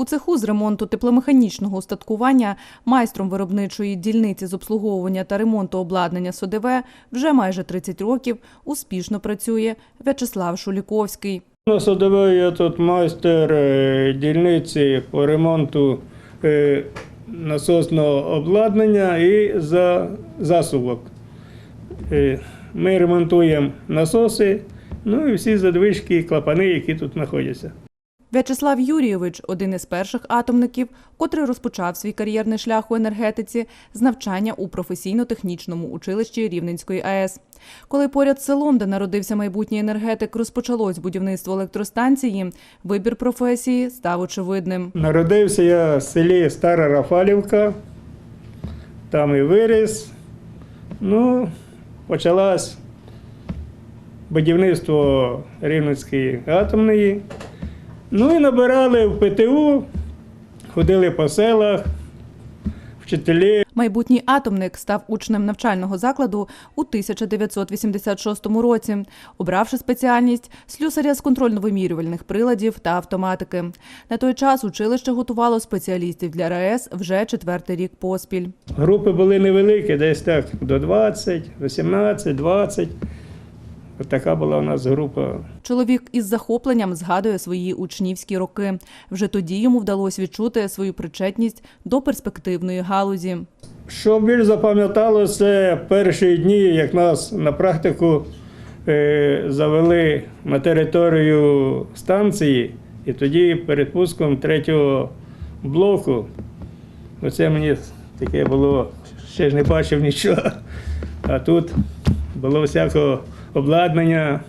У цеху з ремонту тепломеханічного устаткування майстром виробничої дільниці з обслуговування та ремонту обладнання СОДВ вже майже 30 років успішно працює В'ячеслав Шуліковський. На садовій я тут майстер е, дільниці по ремонту е, насосного обладнання і за засувок. Е, Ми ремонтуємо насоси, ну і всі задвижки клапани, які тут знаходяться. В'ячеслав Юрійович один із перших атомників, котрий розпочав свій кар'єрний шлях у енергетиці з навчання у професійно-технічному училищі Рівненської АЕС. Коли поряд з селом, де народився майбутній енергетик, розпочалось будівництво електростанції, вибір професії став очевидним. Народився я в селі Стара Рафалівка, там і виріс. Ну, почалось будівництво Рівненської атомної. Ну і набирали в ПТУ, ходили по селах, вчителі. Майбутній атомник став учнем навчального закладу у 1986 році, обравши спеціальність слюсаря з контрольно-вимірювальних приладів та автоматики. На той час училище готувало спеціалістів для РАЕС вже четвертий рік поспіль. Групи були невеликі, десь так до 20, 18, 20. От така була у нас група. Чоловік із захопленням згадує свої учнівські роки. Вже тоді йому вдалося відчути свою причетність до перспективної галузі. Що більш запам'ятало, це перші дні, як нас на практику е, завели на територію станції, і тоді перед пуском третього блоку. Оце мені таке було, ще ж не бачив нічого. А тут було всякого обладнання,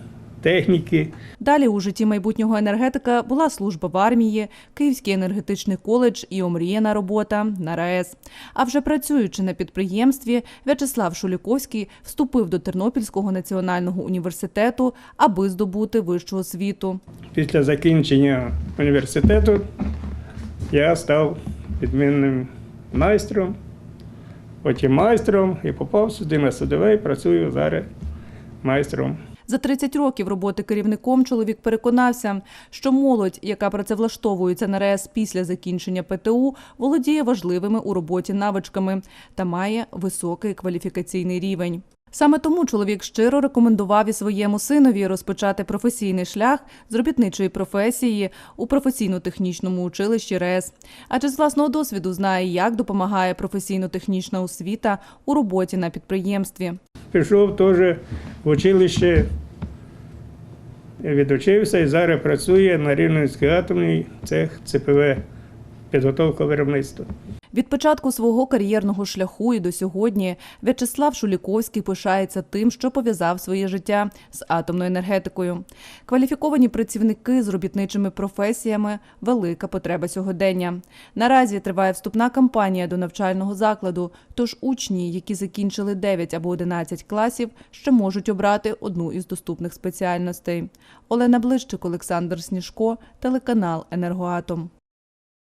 техніки. Далі у житті майбутнього енергетика була служба в армії, Київський енергетичний коледж і омріяна робота на РАЕС. А вже працюючи на підприємстві, В'ячеслав Шуліковський вступив до Тернопільського національного університету, аби здобути вищу освіту. Після закінчення університету я став відмінним майстром, потім майстром і попав сюди на садовий, працюю зараз майстром. За 30 років роботи керівником чоловік переконався, що молодь, яка працевлаштовується на РЕС після закінчення ПТУ, володіє важливими у роботі навичками та має високий кваліфікаційний рівень. Саме тому чоловік щиро рекомендував і своєму синові розпочати професійний шлях з робітничої професії у професійно-технічному училищі РЕС. Адже з власного досвіду знає, як допомагає професійно-технічна освіта у роботі на підприємстві. Пішов теж в училище, відучився і зараз працює на Рівненській атомній цех ЦПВ, підготовка виробництва. Від початку свого кар'єрного шляху і до сьогодні В'ячеслав Шуліковський пишається тим, що пов'язав своє життя з атомною енергетикою. Кваліфіковані працівники з робітничими професіями велика потреба сьогодення. Наразі триває вступна кампанія до навчального закладу. Тож учні, які закінчили 9 або 11 класів, ще можуть обрати одну із доступних спеціальностей. Олена Блищик, Олександр Сніжко, телеканал Енергоатом.